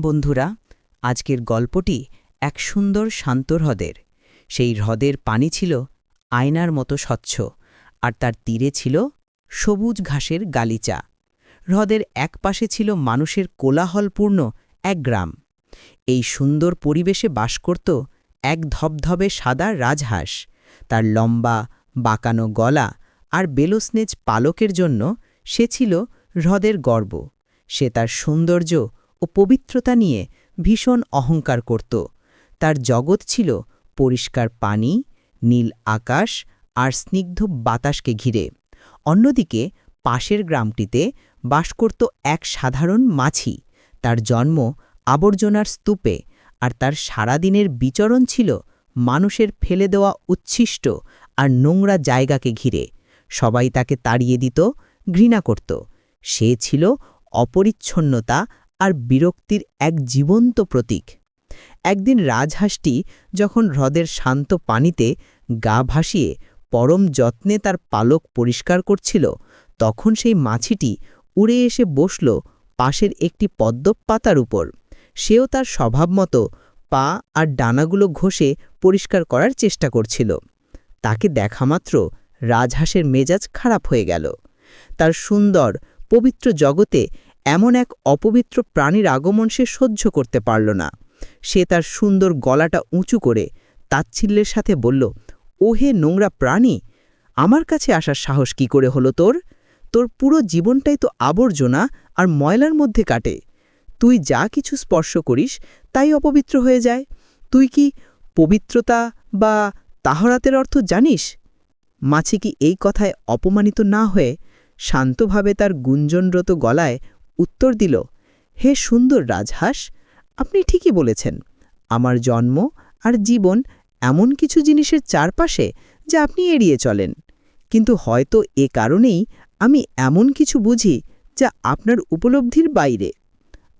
বন্ধুরা, আজকের গল্পটি এক সুন্দর শান্ত হ্রদের। সেই হ্রদের পানি ছিল আয়নার মতো স্বচ্ছ আর তার তীরে ছিল সবুজ ঘাসের গালিচা। হ্রদের এক পাশে ছিল মানুষের কোলাহলপূর্ণ এক গ্রাম। এই সুন্দর পরিবেশে বাস করত এক ধবধবে সাদা রাজহাঁস। তার লম্বা, বাঁকানো গলা আর বেলোস্নেজ পালকের জন্য সে ছিল হ্রদের গর্ব। সে তার সৌন্দর্য ও পবিত্রতা নিয়ে ভীষণ অহংকার করত। তার জগৎ ছিল পরিষ্কার পানি, নীল আকাশ আর স্নিগ্ধ বাতাসকে ঘিরে। অন্যদিকে পাশের গ্রামটিতে বাস করত এক সাধারণ মাছি তার জন্ম আবর্জনার স্তূপে আর তার সারাদিনের বিচরণ ছিল মানুষের ফেলে দেওয়া উচ্ছিষ্ট আর নোংরা জায়গাকে ঘিরে। সবাই তাকে তাড়িয়ে দিত, ঘৃণা করত। সে ছিল অপরিচ্ছন্নতা আর বিরক্তির এক জীবন্ত প্রতীক। একদিন রাজহাঁসটি যখন হ্রদের শান্ত পানিতে গা ভাসিয়ে পরম যত্নে তার পালক পরিষ্কার করছিল, তখন সেই মাছিটি উড়ে এসে বসল পাশের একটি পদ্ম পাতার উপর। সেও তার স্বভাব মতো পা আর ডানাগুলো ঘষে পরিষ্কার করার চেষ্টা করছিল। তাকে দেখামাত্র রাজহাঁসের মেজাজ খারাপ হয়ে গেল। তার সুন্দর, পবিত্র জগতে এমন এক অপবিত্র প্রাণীর আগমন সে সহ্য করতে পারল না। সে তার সুন্দর গলাটা উঁচু করে তাচ্ছিল্যের সাথে বলল, ওহে নোংরা প্রাণী, আমার কাছে আসার সাহস কি করে হলো তোর? তোর পুরো জীবনটাই তো আবর্জনা আর ময়লার মধ্যে কাটে। তুই যা কিছু স্পর্শ করিস, তাই অপবিত্র হয়ে যায়। তুই কি পবিত্রতা বা তাহরাতের অর্থ জানিস? মাছি কি এই কথায় অপমানিত না হয়ে শান্তভাবে তার গুঞ্জনরত গলায় উত্তর দিল, হে সুন্দর রাজহাঁস, আপনি ঠিকই বলেছেন। আমার জন্ম আর জীবন এমন কিছু জিনিসের চারপাশে যা আপনি এড়িয়ে চলেন। কিন্তু হয়তো এ কারণেই আমি এমন কিছু বুঝি যা আপনার উপলব্ধির বাইরে।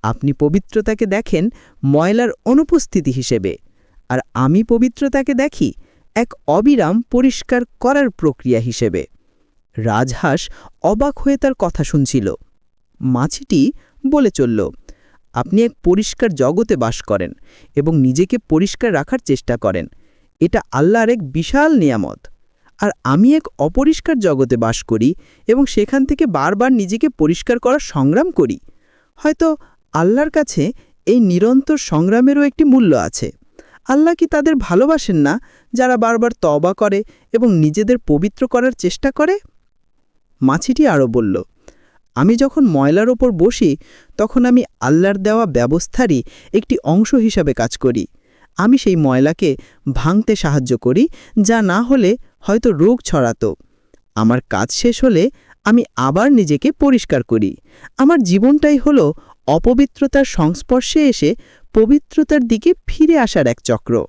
আপনি পবিত্রতাকে দেখেন ময়লার অনুপস্থিতি হিসেবে, আর আমি পবিত্রতাকে দেখি এক অবিরাম পরিষ্কার করার প্রক্রিয়া হিসেবে। রাজহাঁস অবাক হয়ে তার কথা শুনছিল। মাছিটি বলে চলল, আপনি এক পরিষ্কার জগতে বাস করেন এবং নিজেকে পরিষ্কার রাখার চেষ্টা করেন। এটা আল্লাহর এক বিশাল নিয়ামত। আর আমি এক অপরিষ্কার জগতে বাস করি এবং সেখান থেকে বারবার নিজেকে পরিষ্কার করার সংগ্রাম করি। হয়তো আল্লাহর কাছে এই নিরন্তর সংগ্রামেরও একটি মূল্য আছে। আল্লাহ কি তাদের ভালোবাসেন না যারা বারবার তবা করে এবং নিজেদের পবিত্র করার চেষ্টা করে? মাছিটি আরও বলল আমি যখন ময়লার ওপর বসি, তখন আমি আল্লাহর দেওয়া ব্যবস্থারই একটি অংশ হিসাবে কাজ করি। আমি সেই ময়লাকে ভাঙতে সাহায্য করি, যা না হলে হয়তো রোগ ছড়াতো। আমার কাজ শেষ হলে আমি আবার নিজেকে পরিষ্কার করি। আমার জীবনটাই হলো অপবিত্রতার সংস্পর্শে এসে পবিত্রতার দিকে ফিরে আসার এক চক্র।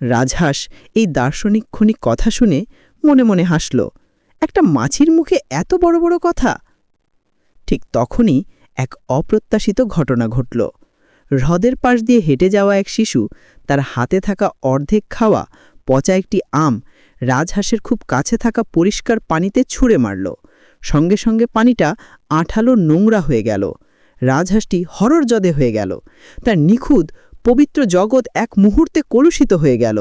রাজহাঁস এই দার্শনিক ক্ষণিক কথা শুনে মনে মনে হাসল। একটা মাছির মুখে এত বড় বড় কথা? ঠিক তখনই এক অপ্রত্যাশিত ঘটনা ঘটল। হ্রদের পাশ দিয়ে হেঁটে যাওয়া এক শিশু, তার হাতে থাকা অর্ধেক খাওয়া, পচা একটি আম, রাজহাঁসের খুব কাছে থাকা পরিষ্কার পানিতে ছুঁড়ে মারল। সঙ্গে সঙ্গে পানিটা আঠালো নোংরা হয়ে গেল। রাজহাঁসটি হররজদে হয়ে গেল। তার নিখুঁত, পবিত্র জগৎ এক মুহূর্তে কলুষিত হয়ে গেল।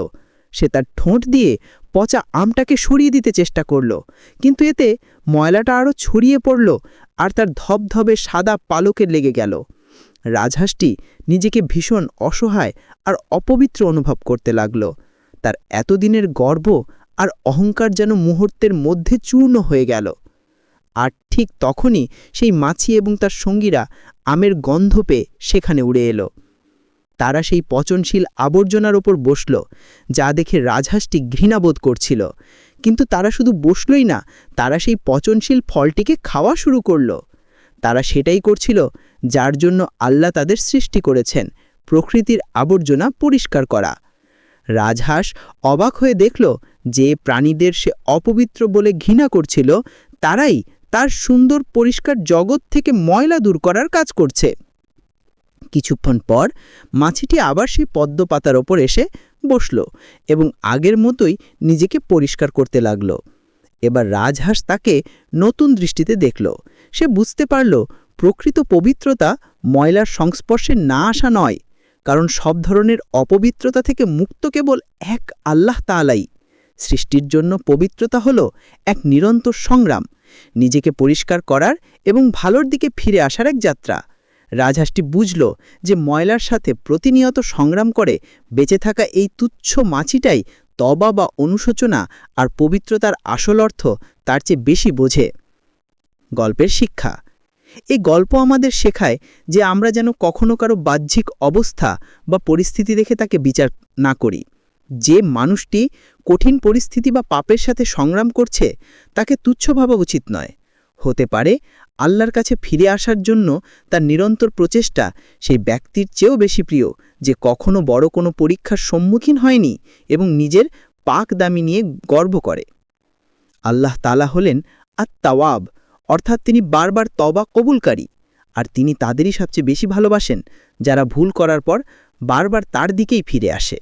সে তার ঠোঁট দিয়ে পচা আমটাকে সরিয়ে দিতে চেষ্টা করল, কিন্তু এতে ময়লাটা আরও ছড়িয়ে পড়ল আর তার ধবধবে সাদা পালকে লেগে গেল। রাজহাঁসটি নিজেকে ভীষণ অসহায় আর অপবিত্র অনুভব করতে লাগল। তার এতদিনের গর্ব আর অহংকার যেন মুহূর্তের মধ্যে চূর্ণ হয়ে গেল। আর ঠিক তখনই সেই মাছি এবং তার সঙ্গীরা আমের গন্ধ পেয়ে সেখানে উড়ে এলো। তারা সেই পচনশীল আবর্জনার ওপর বসল, যা দেখে রাজহাঁসটি ঘৃণাবোধ করছিল। কিন্তু তারা শুধু বসলই না, তারা সেই পচনশীল ফলটিকে খাওয়া শুরু করল। তারা সেটাই করছিল, যার জন্য আল্লাহ তাদের সৃষ্টি করেছেন, প্রকৃতির আবর্জনা পরিষ্কার করা। রাজহাঁস অবাক হয়ে দেখল, যে প্রাণীদের সে অপবিত্র বলে ঘৃণা করছিল, তারাই তার সুন্দর পরিষ্কার জগৎ থেকে ময়লা দূর করার কাজ করছে। কিছুক্ষণ পর মাছিটি আবার সেই পদ্ম পাতার ওপর এসে বসল এবং আগের মতোই নিজেকে পরিষ্কার করতে লাগল। এবার রাজহাঁস তাকে নতুন দৃষ্টিতে দেখল। সে বুঝতে পারল, প্রকৃত পবিত্রতা ময়লার সংস্পর্শে না আসা নয়, কারণ সব ধরনের অপবিত্রতা থেকে মুক্ত কেবল এক আল্লাহ তাআলাই। সৃষ্টির জন্য পবিত্রতা হল এক নিরন্তর সংগ্রাম, নিজেকে পরিষ্কার করার এবং ভালোর দিকে ফিরে আসার এক যাত্রা। রাজহাঁসটি বুঝল যে ময়লার সাথে প্রতিনিয়ত সংগ্রাম করে বেঁচে থাকা এই তুচ্ছ মাছিটাই তবা বা অনুশোচনা আর পবিত্রতার আসল অর্থ তার চেয়ে বেশি বোঝে। গল্পের শিক্ষা। এই গল্প আমাদের শেখায় যে আমরা যেন কখনো কারও বাহ্যিক অবস্থা বা পরিস্থিতি দেখে তাকে বিচার না করি। যে মানুষটি কঠিন পরিস্থিতি বা পাপের সাথে সংগ্রাম করছে তাকে তুচ্ছ ভাবা উচিত নয়। হতে পারে আল্লাহর কাছে ফিরে আসার জন্য তার নিরন্তর প্রচেষ্টা সেই ব্যক্তির চেয়েও বেশি প্রিয়, যে কখনো বড় কোনো পরীক্ষার সম্মুখীন হয়নি এবং নিজের পাক দামি নিয়ে গর্ব করে। আল্লাহ তালা হলেন আর তাওয়াব অর্থাৎ তিনি বারবার তবা কবুলকারী, আর তিনি তাদেরই সবচেয়ে বেশি ভালোবাসেন, যারা ভুল করার পর বারবার তার দিকেই ফিরে আসে।